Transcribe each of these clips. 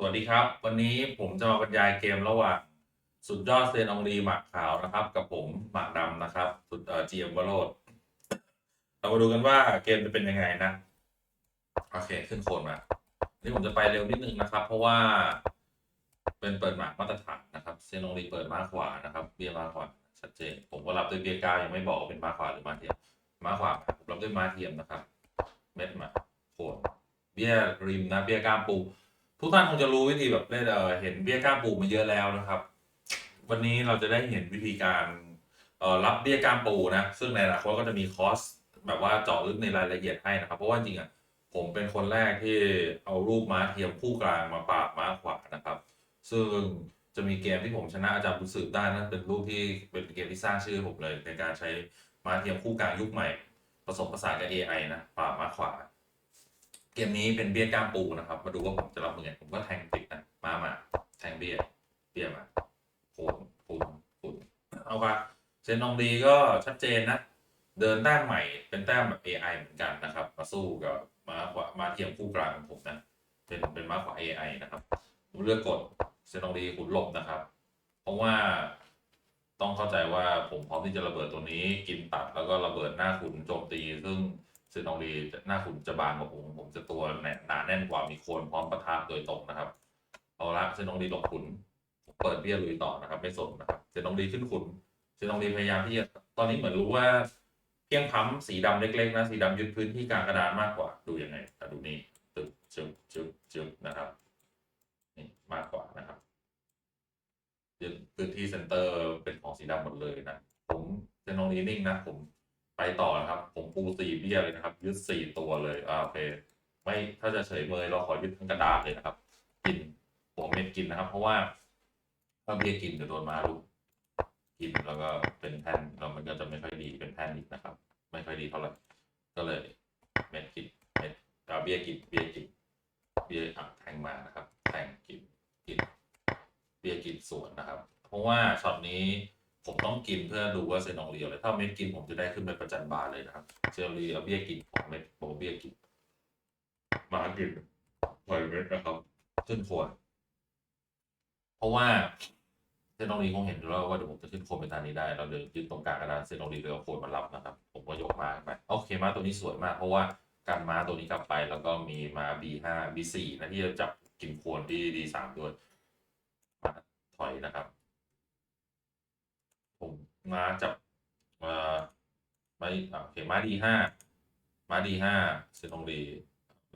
สวัสดีครับ วันนี้ผมจะมาบรรยายเกมระหว่างสุดยอดเซนองรีหมากขาวนะครับ กับผมหมากดำนะครับ สุดเอ่อจีเอ็มวโรดเรามาดูกันว่าเกมจะเป็นยังไงนะ โอเคขึ้นโคนมานี่ผมจะไปเร็วนิดนึงนะครับ เพราะว่า เป็นเปิดหมากมาตรฐานนะครับ เซนองรีเปิดมาขวานะครับ เบียร์มาขวาชัดเจนผมก็รับด้วยเบียร์กาวยังไม่บอกว่าเป็นมาขวาหรือมาเทียมมาขวาผมรับด้วยมาเทียมนะครับ เม็ดมาโคนเบียร์ริมนะเบียร์กล้ามปู ทุกท่านคงจะรู้วิธีแบบเล่นเออเห็นเบี้ยกล้ามปูมาเยอะแล้วนะครับ วันนี้เราจะได้เห็นวิธีการเอ่อรับเบี้ยกล้ามปูนะ ซึ่งในอนาคตก็จะมีคอร์สแบบว่าเจาะลึกในรายละเอียดให้นะครับ เพราะว่าจริงๆอะผมเป็นคนแรกที่เอารูปม้าเทียมคู่กลางมาปราบม้าขวานะครับ ซึ่งจะมีเกมที่ผมชนะอาจารย์บุญสืบได้นั่นเป็นรูปที่เป็นเกมที่สร้างชื่อผมเลยในการใช้ม้าเทียมคู่กลางยุคใหม่ ผสมผสานกับ AI นะปราบม้าขวา เกมนี้เป็นเบี้ยกล้ามปูนะครับ มาดูว่าผมจะรับมือไงผมก็แทงติดนะมามาแทงเบี้ยเบี้ยมาโคนคูณคูณเอาปะเซนองดีก็ชัดเจนนะ เดินแต้มใหม่เป็นแต้มแบบ AI เหมือนกันนะครับ มาสู้กับมาขวามาเทียมคู่กลางของผมนะ เป็นเป็นมาขวา AI นะครับผมเลือกกดเซนองดีขุนหลบนะครับ เพราะว่าต้องเข้าใจว่าผมพร้อมที่จะระเบิดตัวนี้ กินตัดแล้วก็ระเบิดหน้าขุนโจมตีซึ่ง เซนองดีหน้าขุนจะบางกว่าผมผมจะตัวแน่นหนาแน่นกว่ามีโคนพร้อมประทะโดยตรงนะครับเอาละเซนองดีหลบขุนเปิดเบี้ยลุยต่อนะครับ ไม่สนนะครับเซนองดีขึ้นขุนเซนองดีพยายามที่จะตอนนี้เหมือนรู้ว่าเพียงพั้มสีดำเล็กๆนะสีดำยึดพื้นที่กลางกระดานมากกว่าดูยังไงอ่ดูนี่ตึกจึ๊บจึ๊บจึ๊บนะครับนี่มากกว่านะครับยึดพื้นที่เซนเตอร์เป็นของสีดำหมดเลยนะผมเซนองดีนิ่งนะผม ไปต่อนะครับ ผมปูสี่เบี้ยเลยนะครับ ยึดสี่ตัวเลยอ่าโอเค ไม่ถ้าจะเฉยเมยเราขอยึดทั้งกระดาษเลยนะครับ กินหัวเม็ดกินนะครับ เพราะว่าถ้าเบี้ยกินจะโดนมาลูกกินแล้วก็เป็นแผ่นแล้วมันก็จะไม่ค่อยดีเป็นแผ่นอีกนะครับ ไม่ค่อยดีเท่าไหร่ก็เลยเม็ดกินเม็ดเอาเบี้ยกินเบี้ยกินเบี้ยอะแทงมานะครับ แทงกินกินเบี้ยกินสวนนะครับ เพราะว่าช็อตนี้ ผมต้องกินเพื่อดูว่าเซนองเรียวเลยถ้าเม็ดกินผมจะได้ขึ้นไปประจันบานเลยนะครับเซนองเรียวเบี้ยกินของเม็ดโบเบี้ยกินมากินปล่อยเม็ดนะครับขึ้นโคนเพราะว่าเซนองรีคงเห็นแล้วว่าเดี๋ยวผมจะขึ้นโคนไปทางนี้ได้ เราเลยยืนตรงกลางกระดานเซนองรีเลยเอาโคนมารับนะครับ ผมก็ยกมาไปโอเคมาตัวนี้สวยมาก เพราะว่าการม้าตัวนี้กลับไปแล้วก็มีมา B5 B4 นะที่จะจับกินโคนที่ D3 ด้วยมาถอยนะครับ ผมมาจับมาไม่โอเคมาดีห้ามาดีห้าเซนองดี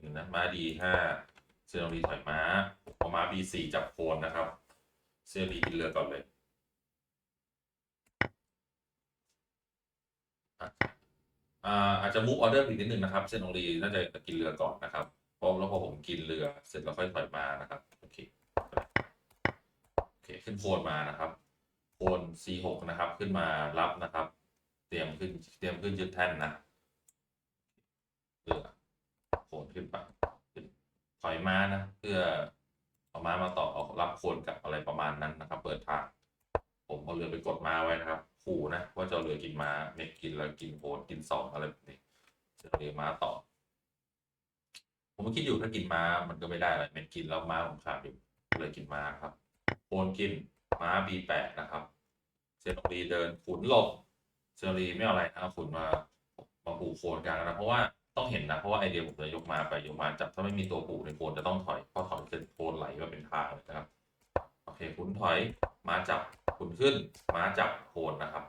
นึ่นะมาดีห้าเซนองดีถอยม้าพอมาบีสี่จับโคนนะครับ เซนองดีกินเรือก่อนเลยอ่าอาจจะมูฟออเดอร์ผิดนิดนึงนะครับ เซนองดีน่าจะกินเรือก่อนนะครับเพราะแล้วพอผมกินเรือเสร็จแล้วค่อยถอยมานะครับโอเคโอเคขึ้นโคนมานะครับ โคน C6 นะครับ ขึ้นมารับนะครับ เตรียมขึ้นเตรียมขึ้นยึดแท่นนะเพื่อโคนขึ้นไปขึ้นถอยมานะ เพื่อเอาม้ามาต่อเอารับโคนกับอะไรประมาณนั้นนะครับ เปิดทางผมเอาเรือไปกดมาไว้นะครับขู่นะว่าจะเรือกินมาเม็ดกินแล้วกินโคนกินสองอะไรแบบนี้จะเรือมาต่อ ผมคิดอยู่ถ้ากินม้ามันก็ไม่ได้อะไรเม็ดกินแล้วม้าผมขาดอยู่เลยกินม้าครับโคนกิน ม้า B8 นะครับเซนอรีเดินขุนหลบเซนอรีไม่เอาอะไรนะขุนมามาผูกโคนกลางนะเพราะว่าต้องเห็นนะเพราะว่าไอเดียผมจะยกมาไปยกมาจับถ้าไม่มีตัวผูกในโคนจะต้องถอยเพราะถอยเสร็จโคนไหลมาเป็นทางนะครับโอเคขุนถอยม้าจับขุนขึ้นม้าจับโคนนะครับ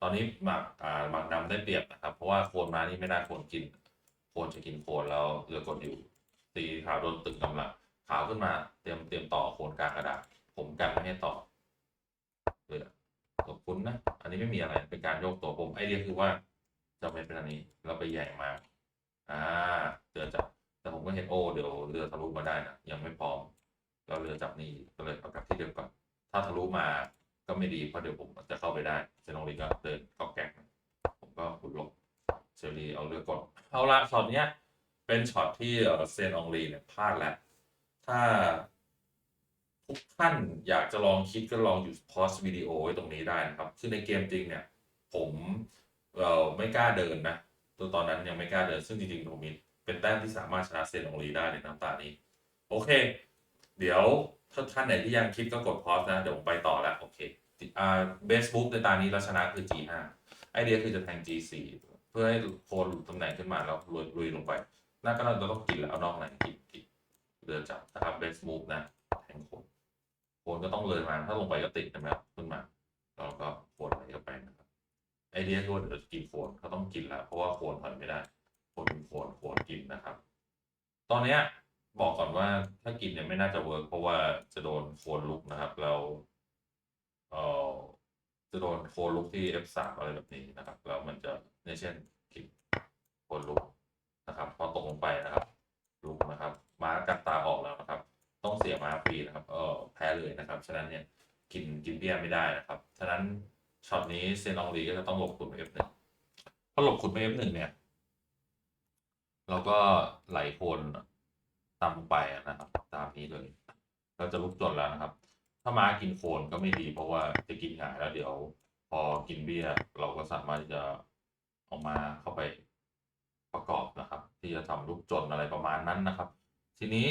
ตอนนี้หมากอ่าหมากดำได้เปรียบนะครับ เพราะว่าโคนม้านี่ไม่ได้โคนกินโคนจะกินโคนแล้วเรือกดอยู่ตีขาวโดนตึงกำลังขาวขึ้นมาเตรียมเตรียมต่อโคนกลางกระดาษผมกันไม่ให้ต่อ เลยขอบคุณนะ อันนี้ไม่มีอะไร เป็นการโยกตัวผมไอเดียคือว่าจะไม่เป็นอันนี้ เราไปใหญ่มา อ่า เรือจับ แต่ผมก็เห็นโอ้เดี๋ยวเรือทะลุมาได้นะ ยังไม่พร้อมก็เรือจับนี่ก็เลยเอากลับที่เดิมก่อน ถ้าทะลุมาก็ไม่ดีเพราะเดี๋ยวผมจะเข้าไปได้เซนองลีก็เดินก็แกกผมก็ขุดลงเซรีเอาเรือกดเอาละช็อตเนี้ยเป็นช็อตที่เอ่อเซนองลีเนี่ยพลาดแล้ว ถ้า ทุกท่านอยากจะลองคิดก็ลองหยุดพอสวิดีโอไว้ตรงนี้ได้นะครับ คือในเกมจริงเนี่ย ผมเอ่อไม่กล้าเดินนะตัวตอนนั้นยังไม่กล้าเดิน ซึ่งจริงๆผมมีเป็นแต้มที่สามารถชนะเซนองลีได้ในน้ำตานี้ โอเค เดี๋ยวถ้าท่านไหนที่ยังคิดก็กดพอสนะ เดี๋ยวผมไปต่อแล้ว โอเคอ่าเบสบุ๊กในตานี้เราชนะคือ G5 ไอเดียคือจะแทง G4 เพื่อให้โคนหลุดตำแหน่งขึ้นมาแล้วลุยลุยลงไปน่าก็เราต้องกินแล้วเอานอกไหนกินกินเรือจับนะครับเบสบุ๊กนะแทงโคน โคนก็ต้องเลยมา ถ้าลงไปก็ติดนะครับขึ้นมาแล้วก็โคนไหลเข้าไปนะครับไอเดียคือว่าเดี๋ยวจะกินโคนเขาต้องกินแล้วเพราะว่าโคนถอยไม่ได้โคนโคนโคนกินนะครับ ตอนเนี้ยบอกก่อนว่าถ้ากินเนี่ยไม่น่าจะเวิร์กเพราะว่าจะโดนโคนลุกนะครับเราเออจะโดนโคนลุกที่ F3 อะไรแบบนี้นะครับแล้วมันจะในเช่นกินโคนลุกนะครับ พอตกลงไปนะครับลุกนะครับม้ากัดตาออกแล้วนะครับ ต้องเสียม้าฟรีนะครับ เอ เลยนะครับ ฉะนั้นเนี่ยกินกินเบี้ยไม่ได้นะครับ ฉะนั้นช็อตนี้เซนองลีก็จะต้องหลบคุณไป F1 พอหลบคุณไป F1 เนี่ย เราก็ไหลโคนตามไปนะครับ ตามนี้เลย เราจะลุกจนแล้วนะครับ ถ้าม้ากินโคนก็ไม่ดี เพราะว่าจะกินหงายแล้วเดี๋ยว พอกินเบี้ย เราก็สามารถที่จะเอามาเข้าไปประกอบนะครับ ที่จะทำลูกจนอะไรประมาณนั้นนะครับ ทีนี้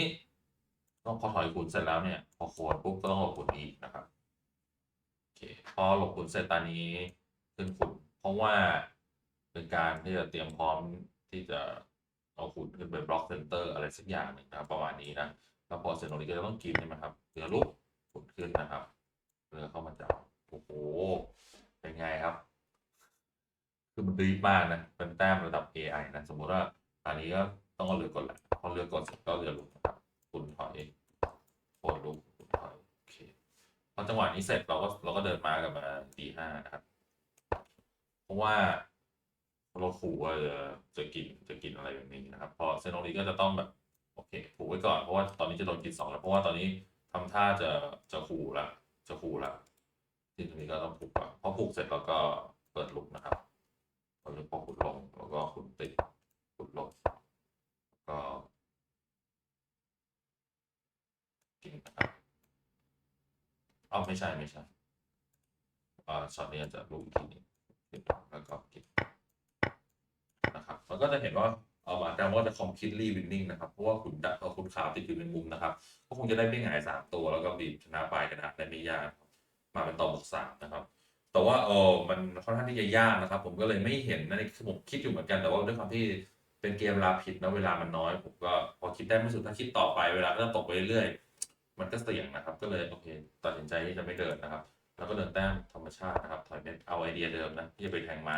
ต้องพอถอยขุนเสร็จแล้วเนี่ยพอโคนปุ๊บก็ต้องหลบขุนอีกนะครับโอเคพอหลบขุนเสร็จตอนนี้ขึ้นขุนเพราะว่าเป็นการที่จะเตรียมพร้อมที่จะเอาขุนขึ้นไปบล็อกเซนเตอร์อะไรสักอย่างหนึ่งนะครับประมาณนี้นะแล้วพอเสร็จตรงนี้ก็จะต้องกินใช่ไหมครับเรือลุกขุนขึ้นนะครับเรือเข้ามาจับโอ้โหเป็นไงครับ คือมันดีมากนะเป็นแต้มระดับ AI นะสมมุติว่าอันนี้ก็ต้องเอาเรือกดแหละพอเรือกดเสร็จก็เรือลุกนะครับ คุณถอยโคนลุกคุณถอยโอเคพอจังหวะนี้เสร็จเราก็เราก็เดินมากับมา D5 นะครับ เพราะว่าเราขู่ว่าจะจะกินจะกินอะไรแบบนี้นะครับ พอเซนโนรีก็จะต้องแบบโอเคผูกไว้ก่อนเพราะว่าตอนนี้จะโดนกินสองแล้วเพราะว่าตอนนี้ทำท่าจะจะขู่ละจะขู่ละทีนี้ก็ต้องผูกก่อนพอผูกเสร็จเราก็เปิดลุกนะครับพอพอขุดลงแล้วก็ขุดติดขุดลงแล้วก็ กินนะครับเอาไม่ใช่ไม่ใช่อ่าช็อตนี้จะลูกอีกทีหนึงกินแล้วก็กินนะครับมันก็จะเห็นว่าเอามาแต่ว่าจะคอมคิดรีวินนิ่งนะครับ เพราะว่าขุนดักเอาขุนขาวติดอยู่ในมุมนะครับ ก็คงจะได้ไม่หงายสามตัวแล้วก็บีบชนะปลายกระดาษได้ไม่ยากมาเป็นต่อบวกสามนะครับ แต่ว่าเออมันค่อนข้างที่จะยากนะครับ ผมก็เลยไม่เห็นนะนี่คือผมคิดอยู่เหมือนกันแต่ว่าด้วยความที่เป็นเกมเวลาผิดนะเวลามันน้อย ผมก็พอคิดได้ไม่สุดถ้าคิดต่อไปเวลาก็จะตกไปเรื่อยๆ มันก็เสี่ยงนะครับ ก็เลยโอเค ตัดสินใจที่จะไม่เดินนะครับ แล้วก็เดินแต้มธรรมชาตินะครับ ถอยเม็ดเอาไอเดียเดิมนะที่จะไปแทงม้า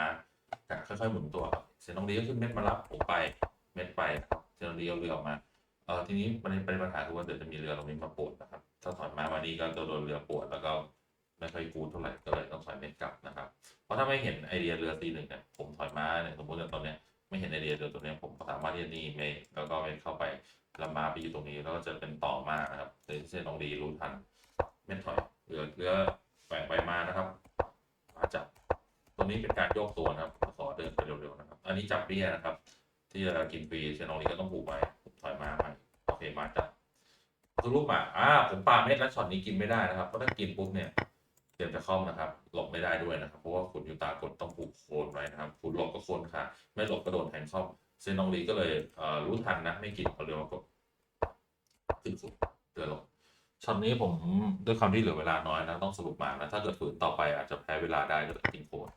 ค่อยๆหมุนตัวครับเซนตรงนี้ก็ขึ้นเม็ดมารับผมไปเม็ดไปเซนตรงนี้เอาเรือออกมาเออทีนี้ประเป็นปัญหาคือว่าเดี๋ยวจะมีเรือตรงนี้มาปวดนะครับถ้าถอยมาวันนี้ก็จะโดนเรือปวดแล้วก็ไม่ค่อยกูดเท่าไหร่ก็เลยต้องถอยเม็ดกลับนะครับ เพราะถ้าไม่เห็นไอเดียเรือตีหนึ่งเนี่ยผมถอยมาเนี่ยสมมติว่าตอนเนี้ย ไม่เห็นไอเดียเรือตัวนี้ผมสามารถที่จะนี่ไม่แล้วก็ไม่เข้าไปลำมาไปอยู่ตรงนี้แล้วก็จะเป็นต่อมากนะครับเส้นตรงดีรู้ทันเม็ดถอยเรือเรือแหว่งไปมานะครับมาจับตรงนี้เป็นการโยกตัวนะครับขอเดินไปเร็วๆนะครับ อันนี้จับเบี้ยนะครับ ที่จะกินฟรีเชนตรงนี้ก็ต้องผูกไปถอยมาใหม่โอเคมาจับคือลูกหมาอ่าผมปาเม็ดแล้วช็อตนี้กินไม่ได้นะครับเพราะถ้ากินปุ๊บเนี่ย มจะคล่อมนะครับ หลบไม่ได้ด้วยนะครับ เพราะว่าขุนยูตากดต้องผูกโคนไว้นะครับขุนหลบก็โคนค่ะ ไม่หลบก็โดนแทงคล่อมเซนองลีก็เลยเรู้ทันนะ ไม่กินเขาเรียกว่ากดขึ้นสุดเดือดลงช็อตนี้ผมด้วยความที่เหลือเวลาน้อยนะ ต้องสรุปมานะ ถ้าเกิดฝืนต่อไปอาจจะแพ้เวลาได้ก็จะกินโคน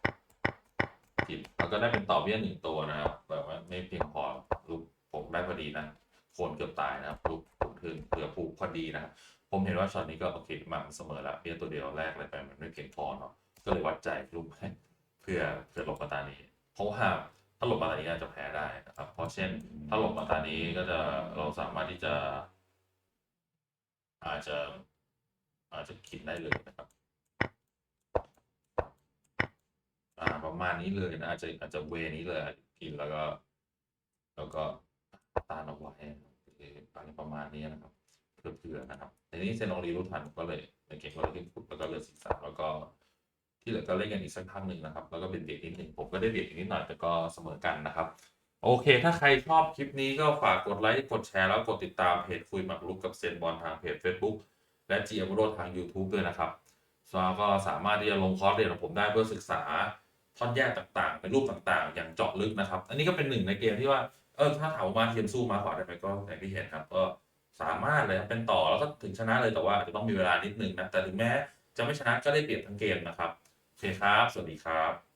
กินแล้วก็ได้เป็นต่อเบี้ยหนึ่งตัวนะครับแบบว่าไม่เพียงพอลูกผมได้พอดีนะโคนเกือบตายนะครับลูกผมถึงเหลือผูกพอดีนะครับ ผมเห็นว่าช็อตนี้ก็โอเคมาเสมอล้วเพียตัวเดียวแรกเลยไปมันไม่เพียงพอเนาะก็เลยวัดใจลูกให้เพื่อเพื่อหลบมาตานี้ เพราะว่าถ้าหลบมาตานี้อาจจะแพ้ได้นะครับ เพราะเช่น ถ้าหลบมาตานี้ก็จะเราสามารถที่จะ อาจจะอาจจะคิดได้เลยนะครับประมาณนี้เลยนะอาจจะอาจจะเวนี้เลยกินแล้วก็ แล้วก็ตานเอาไว้อะไรประมาณนี้นะครับ เพื่อๆนะครับทีนี้เซนองรีรู้ทันก็เลยในเก่งก็เลยขึ้นฟุตแล้วก็เลยสิบสามแล้วก็ที่เหลือก็เล่นกันอีกสักพักหนึ่งนะครับ แล้วก็เป็นเบียดนิดหนึ่งผมก็ได้เบียดอีกนิดหน่อยแต่ก็เสมอกันนะครับ โอเค ถ้าใครชอบคลิปนี้ก็ฝากกดไลค์กดแชร์แล้วกดติดตามเพจคุยหมักลุกกับเซนบอลทางเพจ Facebook และจีเอ็มโรดทาง YouTube ด้วยนะครับแล้วก็สามารถที่จะลงคอร์สเรียนของผมได้เพื่อศึกษาท่อนแยกต่างๆในรูปต่างๆ อย่างเจาะลึกนะครับ อันนี้ก็เป็นหนึ่งในเกมที่ว่า เออ ถ้าถามว่ามาเทียมสู้มาขวาได้ไหมก็อย่างที่เห็นครับ ก็ สามารถเลยเป็นต่อแล้วก็ถึงชนะเลยแต่ว่าอาจจะต้องมีเวลานิดนึงนะแต่ถึงแม้จะไม่ชนะก็ได้เปรียบทั้งเกมนะครับโอเคครับ สวัสดีครับ